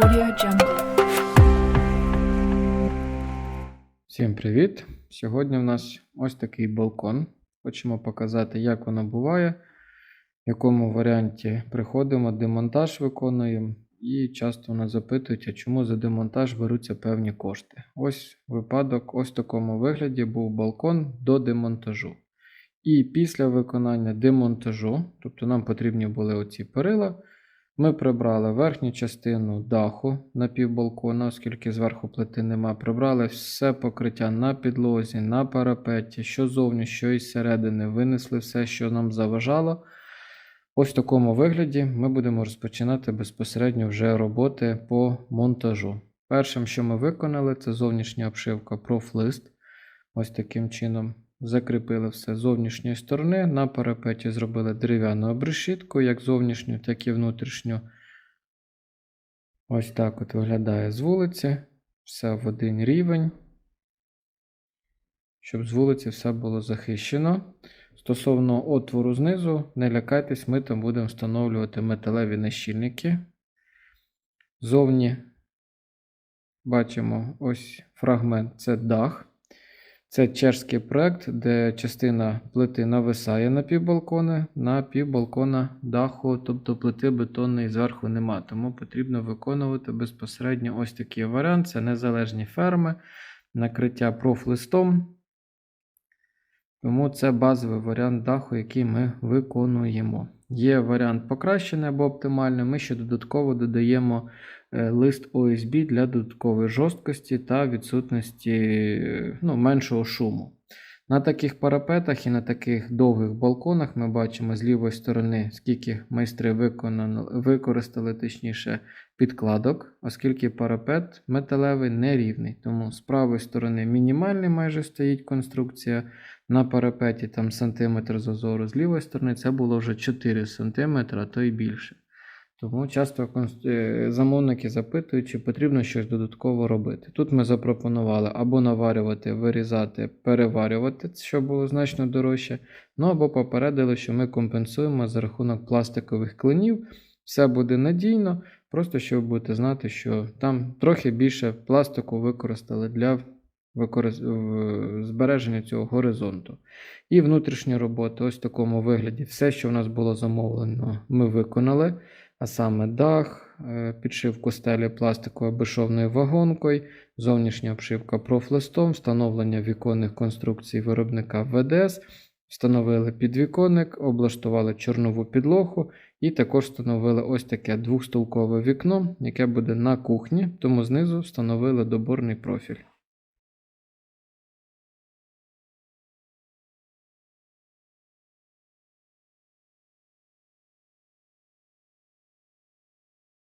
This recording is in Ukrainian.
Audio Jungle. Всім привіт! Сьогодні в нас ось такий балкон. Хочемо показати, як воно буває, в якому варіанті приходимо, демонтаж виконуємо. І часто нас запитують, а чому за демонтаж беруться певні кошти. Ось випадок, ось в такому вигляді був балкон до демонтажу. І після виконання демонтажу, тобто нам потрібні були оці перила, ми прибрали верхню частину даху на півбалкона, оскільки зверху плити нема. Прибрали все покриття на підлозі, на парапеті, що зовні, що із середини. Винесли все, що нам заважало. Ось в такому вигляді ми будемо розпочинати безпосередньо вже роботи по монтажу. Першим, що ми виконали, це зовнішня обшивка профлист. Ось таким чином закріпили все з зовнішньої сторони. На парапеті зробили дерев'яну обрешітку, як зовнішню, так і внутрішню. Ось так от виглядає з вулиці. Все в один рівень. Щоб з вулиці все було захищено. Стосовно отвору знизу, не лякайтесь, ми там будемо встановлювати металеві нащільники. Зовні бачимо ось фрагмент це дах. Це чешський проект, де частина плити нависає на півбалкона, на півбалкона даху, тобто плити бетонної зверху нема. Тому потрібно виконувати безпосередньо ось такий варіант. Це незалежні ферми, накриття профлистом. Тому це базовий варіант даху, який ми виконуємо. Є варіант покращений або оптимальний. Ми ще додатково додаємо е, лист OSB для додаткової жорсткості та відсутності е, ну, меншого шуму. На таких парапетах і на таких довгих балконах ми бачимо з лівої сторони, скільки майстри використали точніше підкладок, оскільки парапет металевий нерівний. Тому з правої сторони мінімальний майже стоїть конструкція. На парапеті там сантиметр зазору, з лівої сторони це було вже 4 см, а то й більше. Тому часто е, замовники запитують, чи потрібно щось додатково робити. Тут ми запропонували або наварювати, вирізати, переварювати, що було значно дорожче. Ну або попередили, що ми компенсуємо за рахунок пластикових клинів. Все буде надійно, просто щоб будете знати, що там трохи більше пластику використали для використ... збереження цього горизонту. І внутрішня робота, ось в такому вигляді. Все, що в нас було замовлено, ми виконали. А саме дах, е, підшивку стелі пластиковою безшовною вагонкою, зовнішня обшивка профлистом, встановлення віконних конструкцій виробника ВДС, встановили підвіконник, облаштували чорнову підлогу і також встановили ось таке двохстолкове вікно, яке буде на кухні, тому знизу встановили доборний профіль.